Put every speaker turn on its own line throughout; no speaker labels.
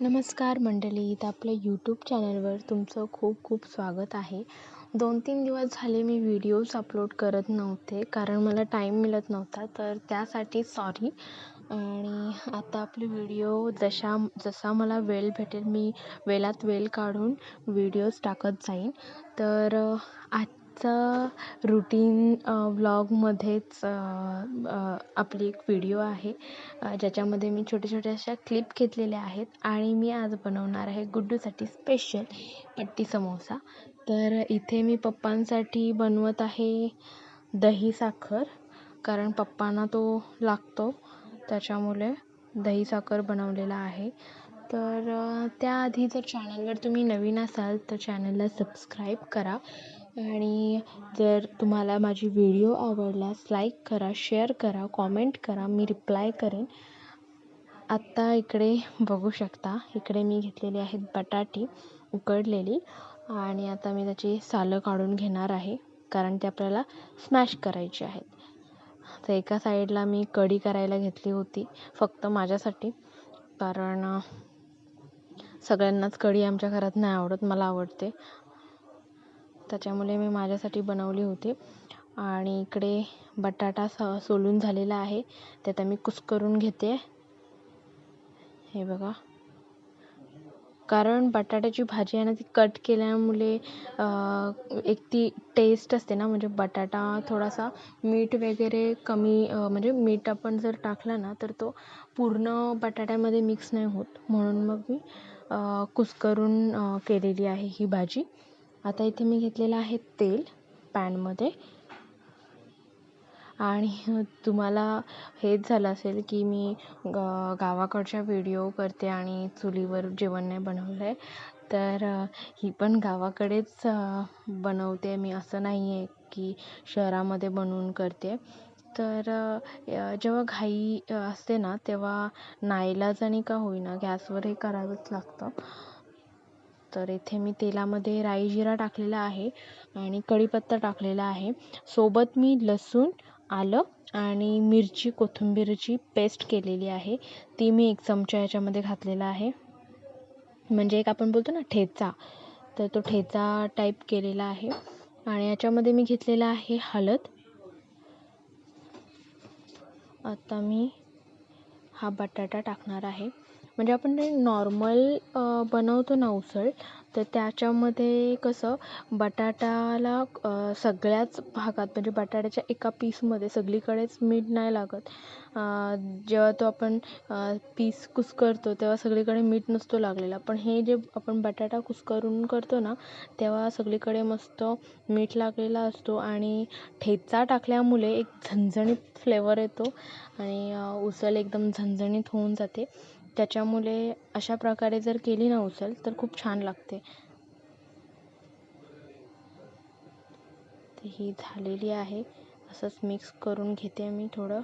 नमस्कार मंडळी इथं आपल्या यूट्यूब चॅनलवर तुमचं खूप खूप स्वागत आहे. दोन तीन दिवस झाले मी व्हिडिओज अपलोड करत नव्हते कारण मला टाईम मिळत नव्हता तर त्यासाठी सॉरी आणि आता आपले व्हिडिओ जशा जसा मला वेळ भेटेल मी वेळात वेळ काढून व्हिडिओज टाकत जाईन. तर आजचा रुटीन व्लॉगमध्येच आपली एक व्हिडिओ आहे. ज्याच्यामध्ये मी छोट्या छोट्या अशा क्लिप घेतलेल्या आहेत आणि मी आज बनवणार आहे गुड्डूसाठी स्पेशल पट्टी समोसा. तर इथे मी पप्पांसाठी बनवत आहे दही साखर कारण पप्पांना तो लागतो. त्याच्यामुळे दही साखर बनवलेला आहे. तर त्याआधी जर चॅनलवर तुम्ही नवीन असाल तर चॅनलला सबस्क्राईब करा. आणि जर तुम्हाला माझी व्हिडिओ आवडल्यास लाईक करा शेअर करा कॉमेंट करा मी रिप्लाय करेन. आत्ता इकडे बघू शकता इकडे मी घेतलेली आहेत बटाटी उकडलेली आणि आता मी त्याची सालं काढून घेणार आहे कारण ते आपल्याला स्मॅश करायचे आहेत. तर एका साईडला मी कढी करायला घेतली होती फक्त माझ्यासाठी कारण सगळ्यांनाच कढी आमच्या घरात नाही आवडत मला आवडते. त्याच्यामुळे मी माझ्यासाठी बनवले होते. आणि इकडे बटाटा स सोलून झालेला आहे. ते आता मी कुस्करून घेते. हे बघा. कारण बटाट्याची भाजी आहे ना ती कट केल्यामुळे एक ती टेस्ट असते ना म्हणजे बटाटा थोडासा मीठ वगैरे कमी म्हणजे मीठ आपण जर टाकलं ना तर तो पूर्ण बटाट्यामध्ये मिक्स नाही होत. म्हणून मग मी कुस्करून केलेली आहे ही भाजी. आता इथे मी घेतलेलं आहे तेल पॅनमध्ये. आणि तुम्हाला हेच झालं असेल की मी ग गावाकडच्या व्हिडिओ करते आणि चुलीवर जेवण नाही बनवलं आहे तर ही पण गावाकडेच बनवते. मी असं नाही आहे की शहरामध्ये बनवून करते. तर जेव्हा घाई असते ना तेव्हा नाईलाजाने का होईना गॅसवर हे करावंच लागतं. तर इथे मी तेलामध्ये राई जिरा टाकलेला आहे आणि कढीपत्ता टाकलेला आहे. सोबत मी लसूण आलं आणि मिरची कोथिंबीरची पेस्ट केलेली आहे. ती मी एक चमचा याच्यामध्ये घातलेला आहे. म्हणजे एक आपण बोलतो ना ठेचा. तर तो ठेचा टाईप केलेला आहे. आणि याच्यामध्ये मी घेतलेला आहे हळद. आता मी हा बटाटा टाकणार आहे. म्हणजे आपण ते नॉर्मल बनवतो ना उसळ तर त्याच्यामध्ये कसं बटाट्याला सगळ्याच भागात म्हणजे बटाट्याच्या एका पीसमध्ये सगळीकडेच मीठ नाही लागत. जेव्हा तो आपण पीस कुस्करतो तेव्हा सगळीकडे मीठ नसतो लागलेला. पण हे जे आपण बटाटा कुस्करून करतो ना तेव्हा सगळीकडे मस्त मीठ लागलेला असतो आणि ठेचा टाकल्यामुळे एक झणझणीत फ्लेवर येतो आणि उसळ एकदम झणझणीत होऊन जाते. त्याच्यामुळे अशा प्रकारे जर केली ना उचल तर खूप छान लागते. तर ही झालेली आहे. असंच मिक्स करून घेते मी थोडं.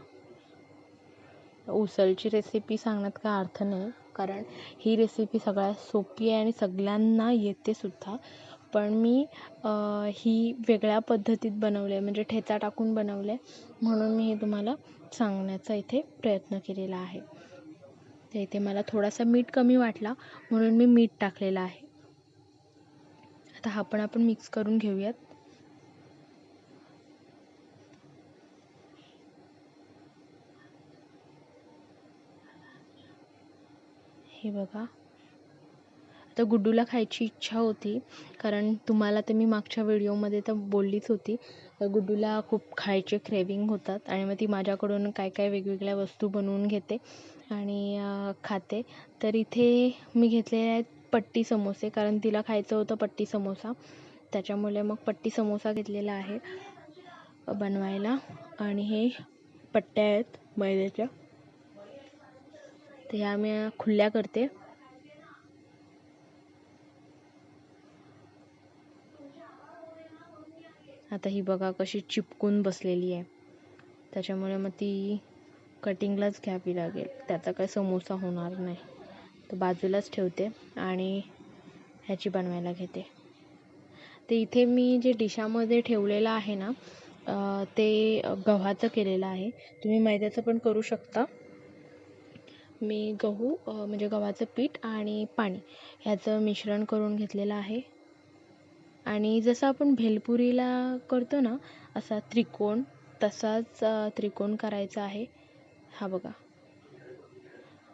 उसळची रेसिपी सांगण्यात काय अर्थ नाही कारण ही रेसिपी सगळ्यात सोपी आहे आणि सगळ्यांना येते सुद्धा. पण मी ही वेगळ्या पद्धतीत बनवले म्हणजे ठेचा टाकून बनवले म्हणून मी हे तुम्हाला सांगण्याचा इथे प्रयत्न केलेला आहे. तर इथे मला थोडासा मीठ कमी वाटला म्हणून मी मीठ टाकलेलं आहे. आता हा पण आपण मिक्स करून घेऊयात. हे बघा. आता गुड्डूला खायची इच्छा होती कारण तुम्हाला तर मी मागच्या व्हिडिओमध्ये तर बोललीच होती. गुड्डूला खूप खायचे क्रेविंग होतात आणि मग ती माझ्याकडून काय काय वेगवेगळ्या वस्तू बनवून घेते. आणि खाते. तर इथे मी घेतलेले आहेत पट्टी समोसे कारण तिला खायचं होतं पट्टी समोसा. त्याच्यामुळे मग पट्टी समोसा घेतलेला आहे बनवायला. आणि हे पट्ट्या आहेत मैद्याच्या. तर ह्या मी खुल्या करते. आता ही बघा कशी चिपकून बसलेली आहे. त्याच्यामुळे मग ती कटिंगलाच घ्यावी लागेल. त्याचा काय समोसा होणार नाही. तर बाजूलाच ठेवते आणि ह्याची बनवायला घेते. ते इथे मी जे डिशामध्ये ठेवलेलं आहे ना ते गव्हाचं केलेलं आहे. तुम्ही मैद्याचं पण करू शकता. मी गहू म्हणजे गव्हाचं पीठ आणि पाणी ह्याचं मिश्रण करून घेतलेलं आहे. आणि जसं आपण भेलपुरीला करतो ना असा त्रिकोण तसाच त्रिकोण करायचा आहे. हा बघा.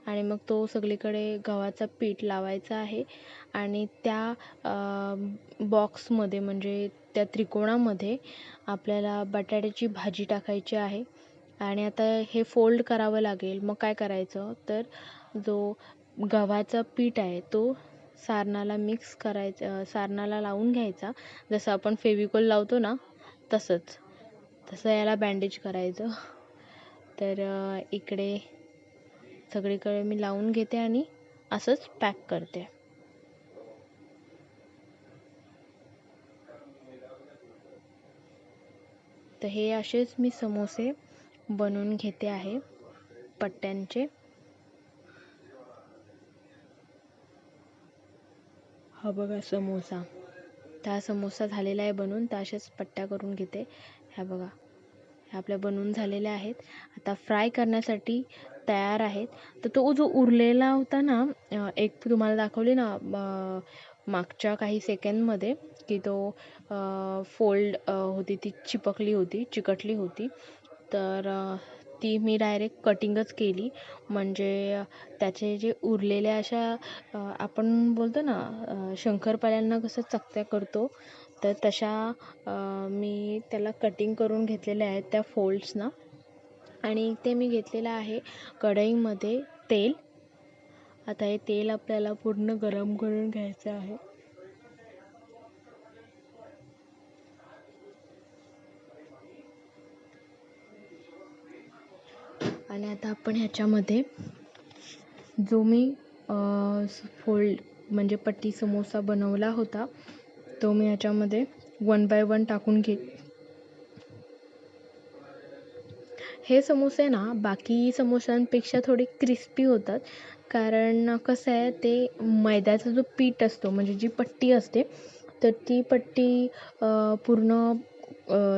आणि मग तो सगळीकडे गव्हाचा पीठ लावायचा आहे आणि त्या बॉक्समध्ये म्हणजे त्या त्रिकोणामध्ये आपल्याला बटाट्याची भाजी टाकायची आहे. आणि आता हे फोल्ड करावं लागेल. मग काय करायचं? तर जो गव्हाचा पीठ आहे तो सारणाला मिक्स करायचा सारणाला लावून घ्यायचा. जसं आपण फेविकॉल लावतो ना तसंच. तसं याला बँडेज करायचं. तर इकडे सगळीकडे मी लावून घेते आणि असंच पॅक करते. तर हे असेच मी समोसे बनवून घेते आहे पट्ट्यांचे. हा बघा समोसा. त्या समोसा झालेला आहे बनवून त्या अशाच पट्ट्या करून घेते. ह्या बघा. ह्या आपल्या बनवून झालेल्या आहेत. आता फ्राय करण्यासाठी तयार आहेत. तर तो जो उरलेला होता ना एक तुम्हाला दाखवली ना मागच्या काही सेकंदमध्ये की तो फोल्ड होती ती चिपकली होती चिकटली होती. तर ती मी डायरेक्ट कटिंगच केली. म्हणजे त्याचे जे उरलेल्या अशा आपण बोलतो ना शंकरपाळ्यांना कसं चकत्या करतो तर तशा मी त्याला कटिंग करून घेतलेल्या आहेत त्या फोल्ड्सना आणि ते मी घेतलेलं आहे कढईमध्ये तेल. आता हे तेल आपल्याला पूर्ण गरम करून घ्यायचं आहे. आणि आता आपण ह्याच्यामध्ये जो मी फोल्ड म्हणजे पट्टी समोसा बनवला होता तो मी याच्यामध्ये वन बाय वन टाकून घे हे समोसे ना बाकी समोस्यांपेक्षा थोडे क्रिस्पी होतात. कारण कसं आहे ते मैद्याचा जो पीठ असतो म्हणजे जी पट्टी असते तर ती पट्टी पूर्ण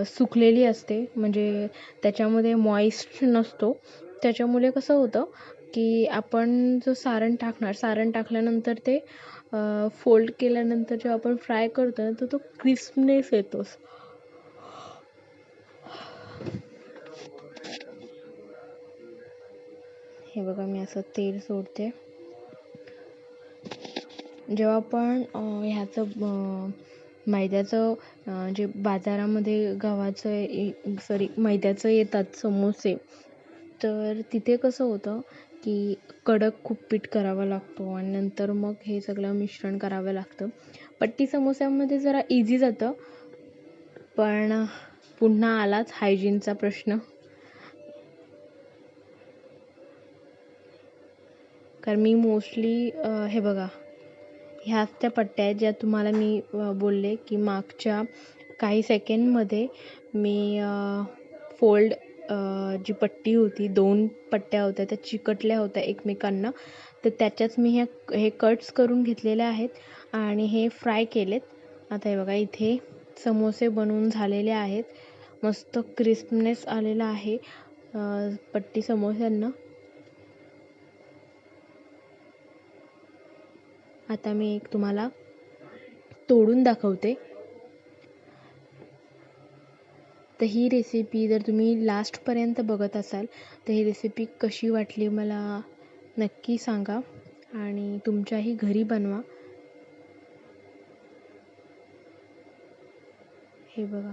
सुकलेली असते. म्हणजे त्याच्यामध्ये मॉइस्ट नसतो. त्याच्यामुळे कसं होतं की आपण जो सारण टाकणार सारण टाकल्यानंतर ते फोल्ड केल्यानंतर जेव्हा आपण फ्राय करतो ना तर तो क्रिस्पनेस येतोच हे बघा मी असं तेल सोडते. जेव्हा आपण ह्याचं मैद्याचं जे बाजारामध्ये गव्हाचं सॉरी मैद्याचं येतात समोसे तर तिथे कसं होतं की कडक खूप पीठ करावा लागतो आणि नंतर मग हे सगळं मिश्रण करावं लागतं. पट्टी समोस्यामध्ये जरा इझी जातं. पण पुन्हा आलाच हायजीनचा प्रश्न. कारण मी मोस्टली हे बघा ह्याच त्या पट्ट्या आहेत ज्या तुम्हाला मी बोलले की मागच्या काही सेकंडमध्ये मी फोल्ड जी पट्टी होती दोन पट्ट्या होत्या त्या चिकटल्या होत्या एकमेकांना. तर त्याच्याच मी ह्या हे कट्स करून घेतलेल्या आहेत आणि हे फ्राय केलेत. आता हे बघा इथे समोसे बनवून झालेले आहेत. मस्त क्रिस्पनेस आलेला आहे पट्टी समोस्यांना. आता मी एक तुम्हाला तोडून दाखवते. तर ही रेसिपी जर तुम्ही लास्टपर्यंत बघत असाल तर ही रेसिपी कशी वाटली मला नक्की सांगा आणि तुमच्याही घरी बनवा. हे बघा.